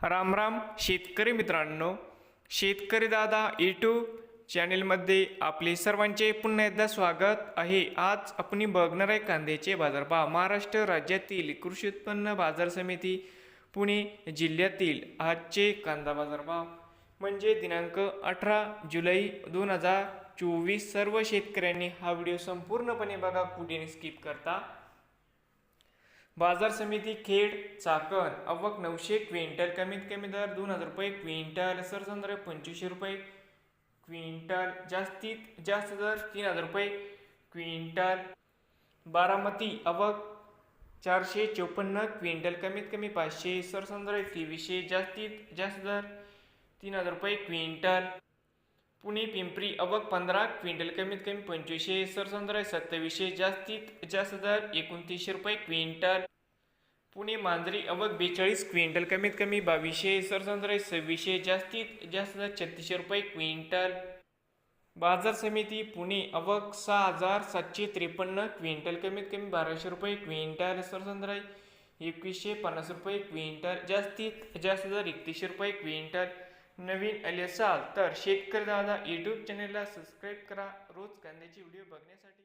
राम राम शेतकरी मित्रांनो. शेतकरी दादा यूट्यूब चॅनेलमध्ये आपले सर्वांचे पुन्हा एकदा स्वागत आहे. आज आपण बघणार आहे कांद्याचे बाजारभाव महाराष्ट्र राज्यातील कृषी उत्पन्न बाजार समिती पुणे जिल्ह्यातील आजचे कांदा बाजारभाव म्हणजे दिनांक अठरा जुलै दोन हजार चोवीस सर्व शेतकऱ्यांनी हा व्हिडिओ संपूर्णपणे बघा. कुठे स्किप करता. बाजार समिती खेड चाकण अव्वक नऊशे क्विंटल कमीत कमी दर दोन हजार रुपये क्विंटल सरसंद्र पंचवीसशे रुपये क्विंटल जास्तीत जास्त दर तीन हजार रुपये क्विंटल. बारामती अवक चारशे चोपन्न क्विंटल कमीत कमी पाचशे सरसंद्र तेवीसशे जास्तीत जास्त दर तीन हजार रुपये क्विंटल. पुणे पिंपरी अवक पंधरा क्विंटल कमीत कमी पंचवीसशे सरसंद्र सत्तावीसशे जास्तीत जास्त दर एकोणतीसशे रुपये क्विंटल. पुणे मांजरी अवक बेचाळीस क्विंटल कमीत कमी बावीसशे सरसंद्र सव्वीसशे जास्तीत जास्त दर छत्तीसशे रुपये क्विंटल. बाजार समिती पुणे अवक सहा हजार सातशे त्रेपन्न क्विंटल कमीत कमी बाराशे रुपये क्विंटल सरसंद्र एकवीसशे पन्नास रुपये क्विंटल जास्तीत जास्त दर एकतीसशे रुपये क्विंटल. नवीन आले असाल तर शेतकरी दादा यूट्यूब चॅनेलला सबस्क्राईब करा. रोज कांद्याची व्हिडिओ बघण्यासाठी.